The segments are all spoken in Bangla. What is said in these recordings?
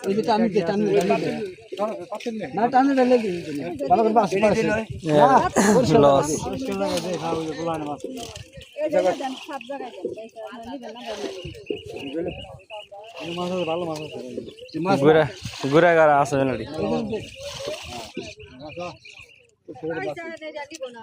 এই যে টানি দে টানি দে, টানি দে। না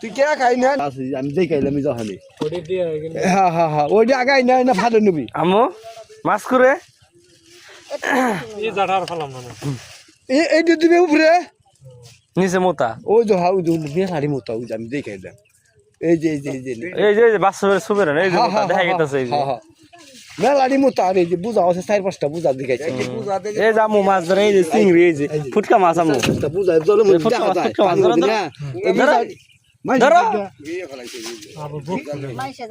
তুই কে খাই না আমি দেখাইলাম আমি যখন হ্যাঁ হ্যাঁ হ্যাঁ ওইটা আগাই না না ভালো নিবি আমো মাছ করে এই এইটা দিবে উপরে? নিচে মোতা ওই যে হ্যাঁ ওই যে মেলারি মতো ওই যে আমি দেখাইলাম এই যে এই যে এই যে এই যে। এই যে বাস্তবের সুবের এই যে দেখা গেতেছে এই যে। মেলারি মতো আর এই যে বুঝা আছে চার পাঁচটা বুঝা দেখাইছে এই যে আমু মাছ ধরে এই যে চিংড়ি এই যে ফুটকা মাছ আমু বুঝা জলের মধ্যে দেখা যায়। ফুটকা মাছ, ধরো, ধরো। এই বুঝা- মাইসে ধরো। দেখা।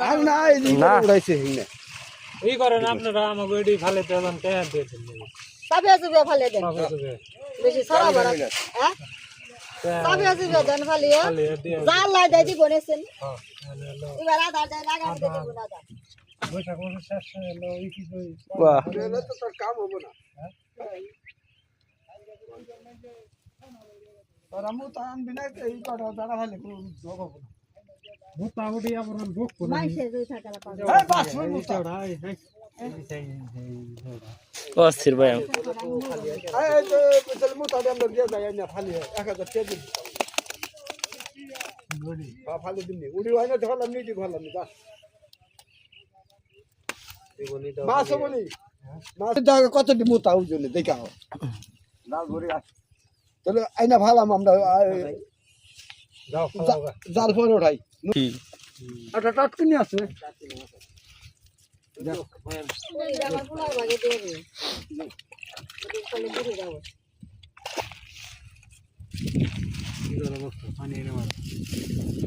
আর না এই যে উড়াইছে এই এই করেন আপনারা আমাকে এটি ফালে দেবেন টেহা দিয়েছেন চাবি চুবিয়া ফালে দেন। বেশি ছড়া বড় হ্যাঁ? চাবি চুবিয়া দেন ফালিয়ে জাল লাই দেয় দিব নেছেন এবার আধার দেয় লাগা দিব না আধার বৈশাখ মাসের শেষ হলো এই কি কই বাহ। তো তোর কাম হবে না আর আমু তো আনবি না এই কটা দাঁড়া ভালো কোনো যোগ হবে না মোটামুটি। হাই হাই অস্থির ভাই। এই দিন উড়ি হয় না, ধরলাম নি ধরলাম বাস মাছ নি মাছ কত দেখা তাহলে আইনা ভালাম আমরা জাল ওঠাই। একটা টাটকিনি আছে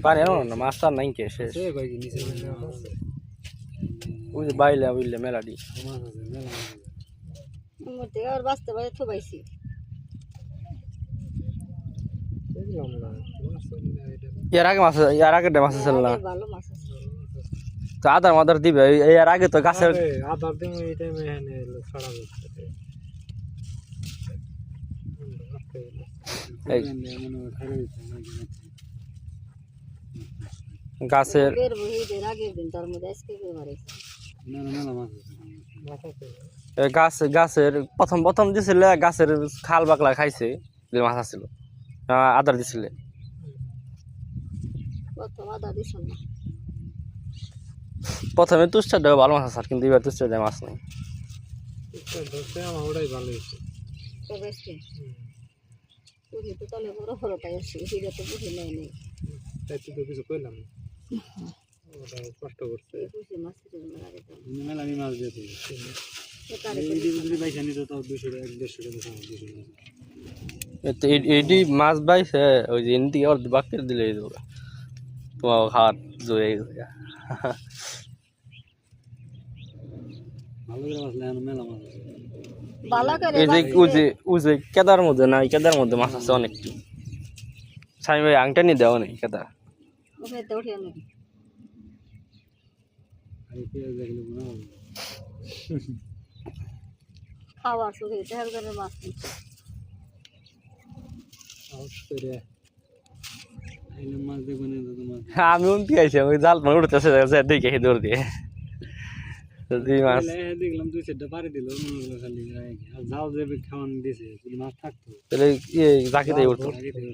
পানি আনো না মাছ আর নাই কে শেষ। ওই যে বাইলে বুঝলে মেলাডি মধ্যে আর বাঁচতে পারে থুবাইছি। এর আগে মাছ এর আগে মাছ ছিল না? ভালো মাছ তো আদার মাদার দিবে এর আগে তো গাছের আধার দিন এই টাইমে এখানে ছড়া যাচ্ছে গাছের আগের দিন তার মধ্যে আজকে এই গাছ, গাছের, প্রথম প্রথম দিছিলে গাছের খাল বাকলা খাইছে, যে মাছ আছিল। আদার দিছিলে? প্রথম তুষটা দেওয়া ভালো মাছ আছে, কিন্তু এবার তুষটা দেয় মাছ নেই। তো কিছু ওটা কষ্ট করছে। মাছ মেলা আমি দিয়ে এটি মাছ বাইছে ওই যে এনদিকে ওর বাক্যের দিলে তোমার হাত জয়ে গেছে। ভালো করে মাছ নেই মেলা মাছ বালা করে এই যে ওই যে ওই যে কেদার মধ্যে না কেদার মধ্যে মাছ আছে অনেকটি। স্বামী ভাই আংটা নিয়ে দেওয়া নেই কেদা ওখানে তো উঠে নাকি আমি পেঁয়াজ দেখলে মনে হবে খাওয়ার সুখে দেড় করে মাছ নিচ্ছে আউট করে আইলে মাছ দেখব না তো তোমার আমি উনতি আইছি আমি জাল মানে উঠতেছে দেখে দৌড় দিয়ে তো দুই মাছ দেখলাম দুই চারটা পারে দিল মনে হলো খালি আর যাও যাবে খাওয়ান দিয়েছে যদি মাছ থাকতো তাহলে ইয়ে জাকিতে উঠতো আগে থেকে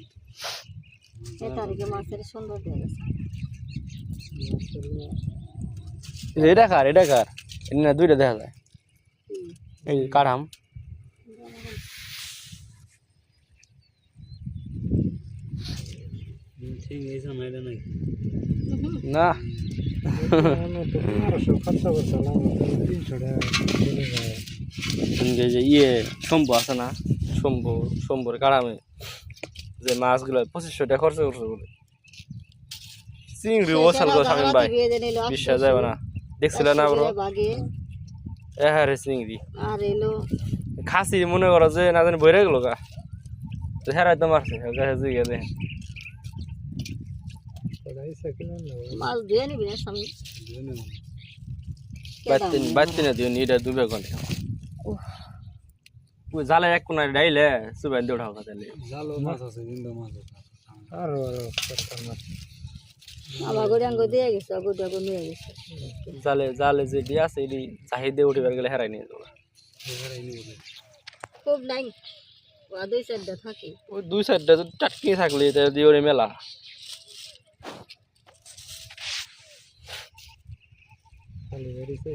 এই তারিখে মাছের সুন্দর দিয়ে গেছে এটা কার? এটা কার? না, দুইটা দেখা যায়। এই এটা না। ইয়ে শম্ভু আছে না? শম্ভু, শম্ভুর কারামে যে মাছগুলো পঁচিশশো টাকা খরচ করছে বলে। চিংড়ি ওসাল করে স্বামীন ভাই। বিশ্বাস যাবে না। দেখছিল না এ হ্যাঁ রে চিংড়ি। আর এলো। খাসি মনে করো যে না জানি বইরে গেল গা। হেরাই তো মারছে জিগে দে মাছ ধুয়ে নিবি না স্বামী? বাইতে বাইতে না দিও নিটা দুবে ওই জালের এক কোনায় ডাইলে সুবাই উঠাও তাহলে জালো মাছ আছে জিন্দা মাছ আছে। আমার গড়ি আঙ্গ দিয়ে গেছে গড়ি আঙ্গ নিয়ে গেছে জালে জালে যে দিয়ে আছে এটি চাহিদা উঠিবার গেলে হেরাই নিয়ে যাব খুব নাই ওয়া দুই চারটা থাকে ওই দুই সাইডটা যদি টাটকি থাকলে এটা দিয়ে ওরে মেলা খালি বেরিয়েছে